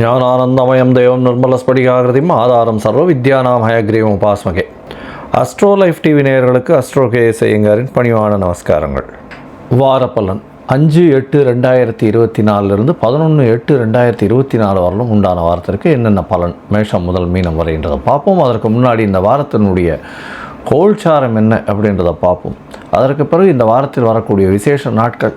ஞானானந்தமயம் தேவம் நிர்மலஸ்படிகாகிருதியும் ஆதாரம் சர்வ வித்யானாம் ஹயக்ரீவம் உபாஸ்மகே. அஸ்ட்ரோ லைஃப் டிவி நேயர்களுக்கு அஸ்ட்ரோ கே செய்யுங்காரின் பணிவான நமஸ்காரங்கள். வாரப்பலன் அஞ்சு எட்டு ரெண்டாயிரத்தி இருபத்தி நாலுலேருந்து பதினொன்று எட்டு ரெண்டாயிரத்தி இருபத்தி நாலு வரலும் உண்டான வாரத்திற்கு என்னென்ன பலன் மேஷம் முதல் மீனம் வரைன்றதை பார்ப்போம். அதற்கு முன்னாடி இந்த வாரத்தினுடைய கோல்சாரம் என்ன அப்படின்றத பார்ப்போம். அதற்கு பிறகு இந்த வாரத்தில் வரக்கூடிய விசேஷ நாட்கள்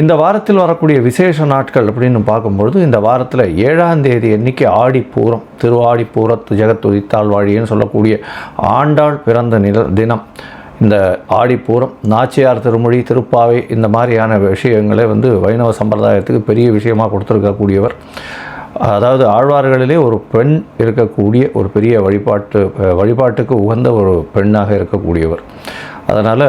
இந்த வாரத்தில் வரக்கூடிய விசேஷ நாட்கள் அப்படின்னு பார்க்கும்பொழுது இந்த வாரத்தில் ஏழாம் தேதி அன்னைக்கு ஆடிப்பூரம் திருவாடிப்பூரத்து ஜெகத்துதித்தாள் வாழின்னு சொல்லக்கூடிய ஆண்டாள் பிறந்த நில தினம். இந்த ஆடிப்பூரம் நாச்சியார் திருமொழி திருப்பாவை இந்த மாதிரியான விஷயங்களை வந்து வைணவ சம்பிரதாயத்துக்கு பெரிய விஷயமாக கொடுத்துருக்கக்கூடியவர். அதாவது ஆழ்வார்களிலே ஒரு பெண் இருக்கக்கூடிய ஒரு பெரிய வழிபாட்டு வழிபாட்டுக்கு உகந்த ஒரு பெண்ணாக இருக்கக்கூடியவர். அதனால்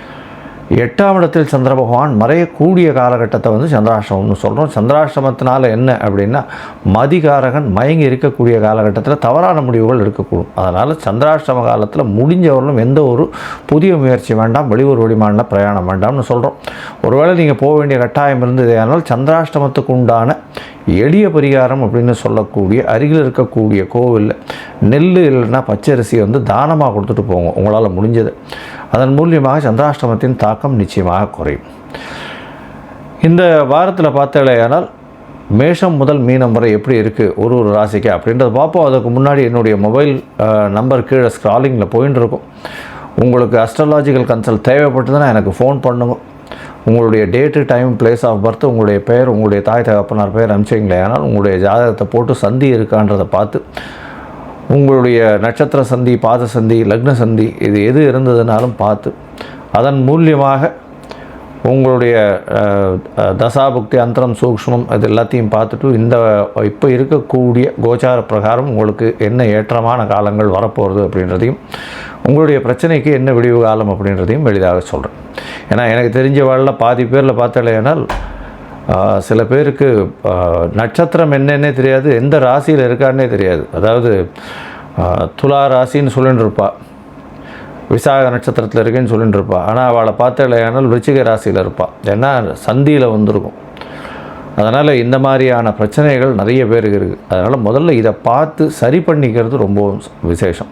எட்டாம் இடத்தில் சந்திர பகவான் மறையக்கூடிய காலகட்டத்தை வந்து சந்திராஷ்டமம்னு சொல்கிறோம் சந்திராஷ்டமத்தினால என்ன அப்படின்னா மதிகாரகன் மயங்கி இருக்கக்கூடிய காலகட்டத்தில் தவறான முடிவுகள் இருக்கக்கூடும் அதனால் சந்திராஷ்டம காலத்தில் முடிஞ்சவர்களும் எந்த ஒரு புதிய முயற்சி வேண்டாம் வெளியூர் வெளிமாநில பிரயாணம் வேண்டாம்னு சொல்கிறோம் ஒருவேளை நீங்கள் போக வேண்டிய கட்டாயம் இருந்தது ஆனால் சந்திராஷ்டமத்துக்கு உண்டான எளிய பரிகாரம் அப்படின்னு சொல்லக்கூடிய அருகில் இருக்கக்கூடிய கோவிலில் நெல் இல்லைன்னா பச்சரிசி வந்து தானமாக கொடுத்துட்டு போங்க. உங்களால் முடிஞ்சது. அதன் மூலியமாக சந்திராஷ்டமத்தின் தாக்கம் நிச்சயமாக குறையும். இந்த வாரத்தில் பார்த்தாலேயானால் மேஷம் முதல் மீனம் வரை எப்படி இருக்குது ஒரு ஒரு ராசிக்கு அப்படின்றத பார்ப்போம். அதுக்கு முன்னாடி என்னுடைய மொபைல் நம்பர் கீழே ஸ்க்ராலிங்கில் போயின்னு இருக்கும் உங்களுக்கு அஸ்ட்ராலாஜிக்கல் கன்சல்ட் தேவைப்பட்டதுன்னா எனக்கு ஃபோன் பண்ணுங்க. உங்களுடைய date time place of birth உங்களுடைய பெயர் உங்களுடைய தாய் தகப்பனார் பெயர் அனுப்பிச்சிங்களே ஆனால் உங்களுடைய ஜாதகத்தை போட்டு சந்தி இருக்கான்றதை பார்த்து உங்களுடைய நட்சத்திர சந்தி பாத சந்தி லக்ன சந்தி இது எது இருந்ததுனாலும் பார்த்து அதன் மூலியமாக உங்களுடைய தசாபுக்தி அந்தரம் சூக்ஷ்மம் அது எல்லாத்தையும் பார்த்துட்டு இந்த இப்போ இருக்கக்கூடிய கோச்சார பிரகாரம் உங்களுக்கு என்ன ஏற்றமான காலங்கள் வரப்போகிறது அப்படின்றதையும் உங்களுடைய பிரச்சனைக்கு என்ன விடிவு காலம் அப்படின்றதையும் எளிதாக சொல்கிறேன் ஏன்னா எனக்கு தெரிஞ்ச வாழ்ல பாதி பேரில் பார்த்தாலேனால் சில பேருக்கு நட்சத்திரம் என்னன்னே தெரியாது எந்த ராசியில் இருக்கான்னே தெரியாது. அதாவது துலா ராசின்னு சொல்லிட்டு இருப்பாள் விசாக நட்சத்திரத்தில் இருக்கேன்னு சொல்லிட்டு இருப்பாள் ஆனால் அவளை பார்த்தாலேயானால் விருச்சிக ராசியில் இருப்பாள் ஏன்னா சந்தியில் வந்திருக்கும். அதனால் இந்த மாதிரியான பிரச்சனைகள் நிறைய பேருக்கு இருக்குது அதனால் முதல்ல இதை பார்த்து சரி பண்ணிக்கிறது ரொம்பவும் விசேஷம்.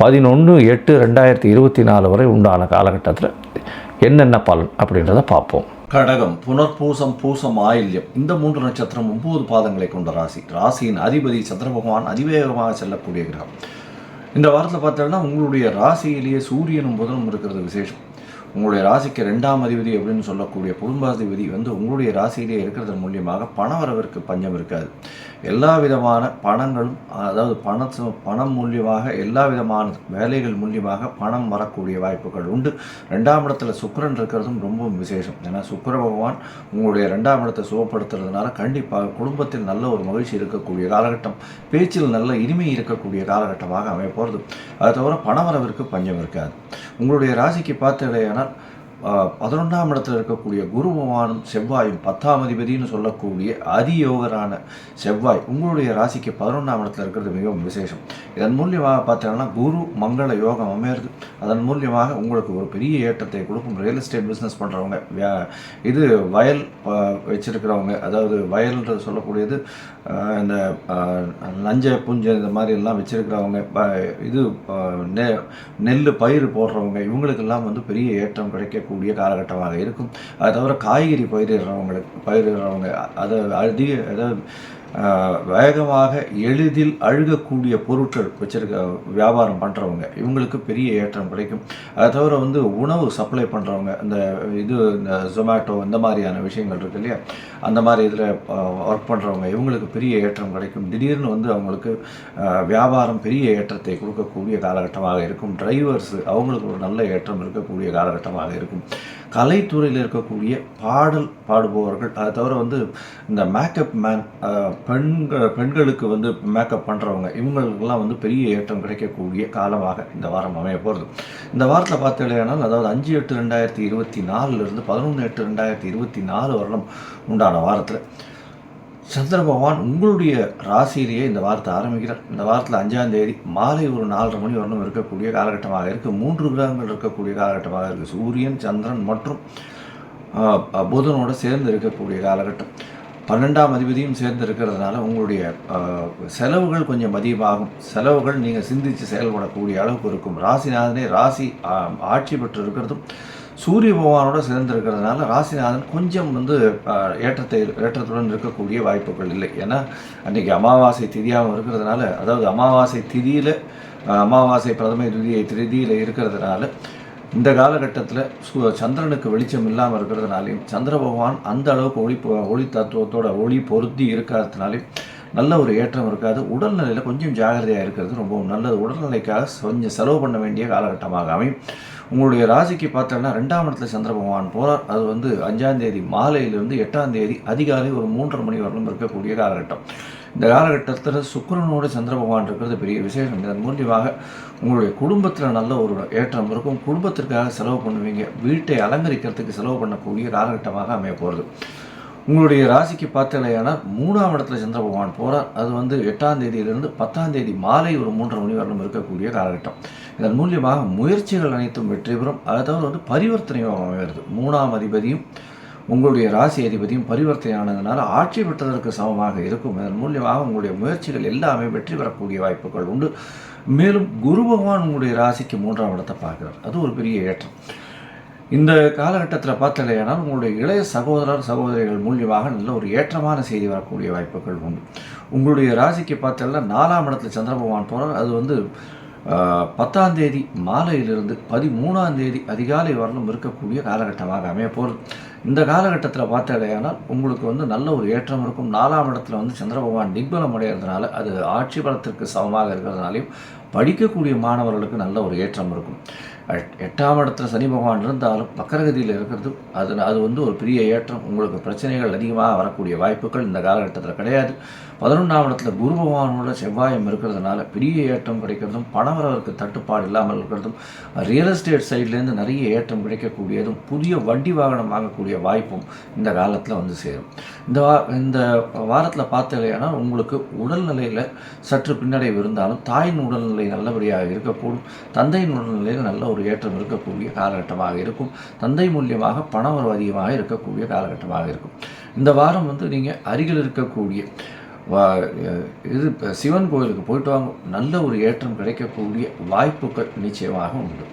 பதினொன்று எட்டு ரெண்டாயிரத்தி இருபத்தி நாலு வரை உண்டான காலகட்டத்தில் என்னென்ன பலன் அப்படின்றத பார்ப்போம். கடகம் புனர்பூசம் பூசம் ஆயில்யம். இந்த மூன்று நட்சத்திரம் ஒன்பது பாதங்களை கொண்ட ராசி. ராசியின் அதிபதி சந்திர பகவான் அதிவேகமாக செல்லக்கூடிய கிரகம். இந்த வாரத்தில் பார்த்தோம்னா உங்களுடைய ராசியிலேயே சூரியனும் புதனும் இருக்கிறது விசேஷம். உங்களுடைய ராசிக்கு ரெண்டாம் அதிபதி அப்படின்னு சொல்லக்கூடிய குடும்பாதிபதி வந்து உங்களுடைய ராசியிலேயே இருக்கிறது மூலியமாக பணவரவிற்கு பஞ்சம் இருக்காது. எல்லா விதமான பணங்களும் அதாவது பண பணம் மூலியமாக எல்லா விதமான வேலைகள் மூலியமாக பணம் வரக்கூடிய வாய்ப்புகள் உண்டு. ரெண்டாம் இடத்துல சுக்கரன் இருக்கிறதும் ரொம்பவும் விசேஷம். ஏன்னா சுக்கர பகவான் உங்களுடைய ரெண்டாம் இடத்தை சுகப்படுத்துறதுனால கண்டிப்பாக குடும்பத்தில் நல்ல ஒரு மகிழ்ச்சி இருக்கக்கூடிய காலகட்டம் பேச்சில் நல்ல இனிமை இருக்கக்கூடிய காலகட்டமாக அமைய போகிறது அது தவிர பணவரவிற்கு பஞ்சம் இருக்காது. உங்களுடைய ராசிக்கு பார்த்தடையானால் பதினொன்றாம் இடத்துல இருக்கக்கூடிய குரு பகவானும் செவ்வாயும் பத்தாம் அதிபதினு சொல்லக்கூடிய அதியோகரான செவ்வாய் உங்களுடைய ராசிக்கு பதினொன்றாம் இடத்துல இருக்கிறது மிகவும் விசேஷம். இதன் மூலியமாக பார்த்தீங்கன்னா குரு மங்கள யோகம் அமையிறது. அதன் மூலியமாக உங்களுக்கு ஒரு பெரிய ஏற்றத்தை கொடுக்கும் ரியல் எஸ்டேட் பிஸ்னஸ் பண்ணுறவங்க இது வயல் வச்சிருக்கிறவங்க அதாவது வயல்ன்றது சொல்லக்கூடியது இந்த லஞ்ச நஞ்சை புஞ்சை இந்த மாதிரி எல்லாம் வச்சிருக்கிறவங்க ப- இது நெ நெல் பயிர் போடுறவங்க இவங்களுக்கெல்லாம் வந்து பெரிய ஏற்றம் கிடைக்க கிடைக்கக்கூடிய காலகட்டமாக இருக்கும். அது தவிர காய்கறி பயிரிடுறவங்களுக்கு பயிரிடுறவங்க அதை அதிக அதாவது வேகமாக எளிதில் அழுகக்கூடிய பொருட்கள் வச்சுருக்க வியாபாரம் பண்ணுறவங்க இவங்களுக்கு பெரிய ஏற்றம் கிடைக்கும். அதை தவிர வந்து உணவு சப்ளை பண்ணுறவங்க இந்த இது இந்த ஜொமேட்டோ இந்த மாதிரியான விஷயங்கள் இருக்கு இல்லையா? அந்த மாதிரி இதில் ஒர்க் பண்ணுறவங்க இவங்களுக்கு பெரிய ஏற்றம் கிடைக்கும். திடீர்னு வந்து அவங்களுக்கு வியாபாரம் பெரிய ஏற்றத்தை கொடுக்கக்கூடிய காலகட்டமாக இருக்கும். டிரைவர்ஸ் அவங்களுக்கு ஒரு நல்ல ஏற்றம் இருக்கக்கூடிய காலகட்டமாக இருக்கும். கலைத்துறையில் இருக்கக்கூடிய பாடல் பாடுபவர்கள் அதை தவிர வந்து இந்த மேக்கப் மேன் பெண்கள் பெண்களுக்கு வந்து மேக்கப் பண்ணுறவங்க இவங்களுக்கெல்லாம் வந்து பெரிய ஏற்றம் கிடைக்கக்கூடிய காலமாக இந்த வாரம் அமைய போகிறது இந்த வாரத்தில் பார்த்தீங்கன்னா அதாவது அஞ்சு எட்டு ரெண்டாயிரத்தி இருபத்தி நாலுலேருந்து பதினொன்று எட்டு ரெண்டாயிரத்தி இருபத்தி நாலு வருடம் உண்டான வாரத்தில். சந்திர பகவான் உங்களுடைய ராசியிலேயே இந்த வாரத்தை ஆரம்பிக்கிறார். இந்த வாரத்தில் அஞ்சாம் தேதி மாலை ஒரு நாலரை மணி வரணும் இருக்கக்கூடிய காலகட்டமாக இருக்குது மூன்று கிரகங்கள் இருக்கக்கூடிய காலகட்டமாக இருக்குது சூரியன் சந்திரன் மற்றும் புதனோடு சேர்ந்து இருக்கக்கூடிய காலகட்டம். பன்னெண்டாம் அதிபதியும் சேர்ந்து இருக்கிறதுனால உங்களுடைய செலவுகள் கொஞ்சம் அதிகமாகும். செலவுகள் நீங்கள் சிந்தித்து செயல்படக்கூடிய அளவுக்கு இருக்கும். ராசிநாதனே ராசி ஆட்சி பெற்று இருக்கிறதும் சூரிய பகவானோட சேர்ந்து ராசிநாதன் கொஞ்சம் வந்து ஏற்றத்தை ஏற்றத்துடன் இருக்கக்கூடிய வாய்ப்புகள் இல்லை. ஏன்னா அன்றைக்கி அமாவாசை திதியாகவும் இருக்கிறதுனால அதாவது அமாவாசை திதியில் அமாவாசை பிரதமை துதியை திருதியில் இருக்கிறதுனால இந்த காலகட்டத்தில் சு சந்திரனுக்கு வெளிச்சம் இல்லாமல் இருக்கிறதுனாலையும் சந்திர பகவான் அந்த அளவுக்கு ஒளி ஒளி தத்துவத்தோட ஒளி பொருத்தி இருக்கிறதுனாலையும் நல்ல ஒரு ஏற்றம் இருக்காது. உடல்நிலையில் கொஞ்சம் ஜாகிரதையாக இருக்கிறது ரொம்பவும் நல்லது. உடல்நிலைக்காக கொஞ்சம் செலவு பண்ண வேண்டிய காலகட்டமாக அமையும். உங்களுடைய ராசிக்கு பார்த்தோம்னா ரெண்டாம் இடத்துல சந்திர பகவான் போகிறார் அது வந்து அஞ்சாம் தேதி மாலையிலிருந்து எட்டாம் தேதி அதிகாலை ஒரு மூன்றரை மணி வரலும் இருக்கக்கூடிய காலகட்டம். இந்த காலகட்டத்தில் சுக்கரனோட சந்திர பகவான் இருக்கிறது பெரிய விசேஷம். இதன் மூலியமாக உங்களுடைய குடும்பத்தில் நல்ல ஒரு ஏற்றம் இருக்கும். குடும்பத்திற்காக செலவு பண்ணுவீங்க. வீட்டை அலங்கரிக்கிறதுக்கு செலவு பண்ணக்கூடிய காலகட்டமாக அமைய போகிறது உங்களுடைய ராசிக்கு பார்த்தலையானா மூணாம் இடத்துல சந்திர பகவான் போகிறார் அது வந்து எட்டாம் தேதியிலிருந்து பத்தாம் தேதி மாலை ஒரு மூன்றரை மணி வரலும் இருக்கக்கூடிய காலகட்டம். இதன் மூலியமாக முயற்சிகள் அனைத்தும் வெற்றி பெறும். அதை தவிர வந்து பரிவர்த்தனையும் அமைகிறது. மூணாம் அதிபதியும் உங்களுடைய ராசி அதிபதியும் பரிவர்த்தனையானதுனால ஆட்சி பெற்றதற்கு சமமாக இருக்கும். இதன் மூலியமாக உங்களுடைய முயற்சிகள் எல்லாமே வெற்றி பெறக்கூடிய வாய்ப்புகள் உண்டு. மேலும் குரு பகவான் உங்களுடைய ராசிக்கு மூன்றாம் இடத்தை பார்க்கிறார். அது ஒரு பெரிய ஏற்றம். இந்த காலகட்டத்தில் பார்த்தலையானால் உங்களுடைய இளைய சகோதரர் சகோதரிகள் மூலியமாக நல்ல ஒரு ஏற்றமான செய்தி வரக்கூடிய வாய்ப்புகள் உண்டு. உங்களுடைய ராசிக்கு பார்த்தல நாலாம் இடத்துல சந்திர பகவான் போகிறார் அது வந்து பத்தாம் தேதி மாலையிலிருந்து பதிமூணாம் தேதி அதிகாலை வரலும் இருக்கக்கூடிய காலகட்டமாக அமைய போகிறது. இந்த காலகட்டத்தில் பார்த்தடையானால் உங்களுக்கு வந்து நல்ல ஒரு ஏற்றம் இருக்கும். நாலாம் இடத்துல வந்து சந்திர பகவான் நிர்பலம் அடைகிறதுனால அது ஆட்சி பலத்திற்கு சமமாக இருக்கிறதுனாலையும் படிக்கக்கூடிய மாணவர்களுக்கு நல்ல ஒரு ஏற்றம் இருக்கும். எட்டாம் இடத்துல சனி பகவான் இருந்தாலும் பக்கரகதியில் இருக்கிறது அது அது வந்து ஒரு பெரிய ஏற்றம். உங்களுக்கு பிரச்சனைகள் அதிகமாக வரக்கூடிய வாய்ப்புகள் இந்த காலகட்டத்தில் கிடையாது. பதினொன்றாம் இடத்துல குரு பகவானோட செவ்வாயம் இருக்கிறதுனால பெரிய ஏற்றம் கிடைக்கிறதும் பணவரவருக்கு தட்டுப்பாடு இல்லாமல் இருக்கிறதும் ரியல் எஸ்டேட் சைட்லேருந்து நிறைய ஏற்றம் கிடைக்கக்கூடியதும் புதிய வண்டி வாகனம் வாங்கக்கூடிய வாய்ப்பும் இந்த காலத்தில் வந்து சேரும். இந்த வா இந்த வாரத்தில் பார்த்தீங்கன்னா உங்களுக்கு உடல்நிலையில் சற்று பின்னடைவு இருந்தாலும் தாயின் உடல்நிலை நல்லபடியாக இருக்கக்கூடும். தந்தையின் உடல்நிலையில் நல்ல ஒரு ஏற்றம் இருக்கக்கூடிய காலகட்டமாக இருக்கும். தந்தை மூலியமாக பணவரவு அதிகமாக இருக்கக்கூடிய காலகட்டமாக இருக்கும். இந்த வாரம் வந்து நீங்கள் அருகில் இருக்கக்கூடிய வா இது சிவன் கோயிலுக்கு போயிட்டு வாங்க. நல்ல ஒரு ஏற்றம் கிடைக்கக்கூடிய வாய்ப்புகள் நிச்சயமாக உண்டு.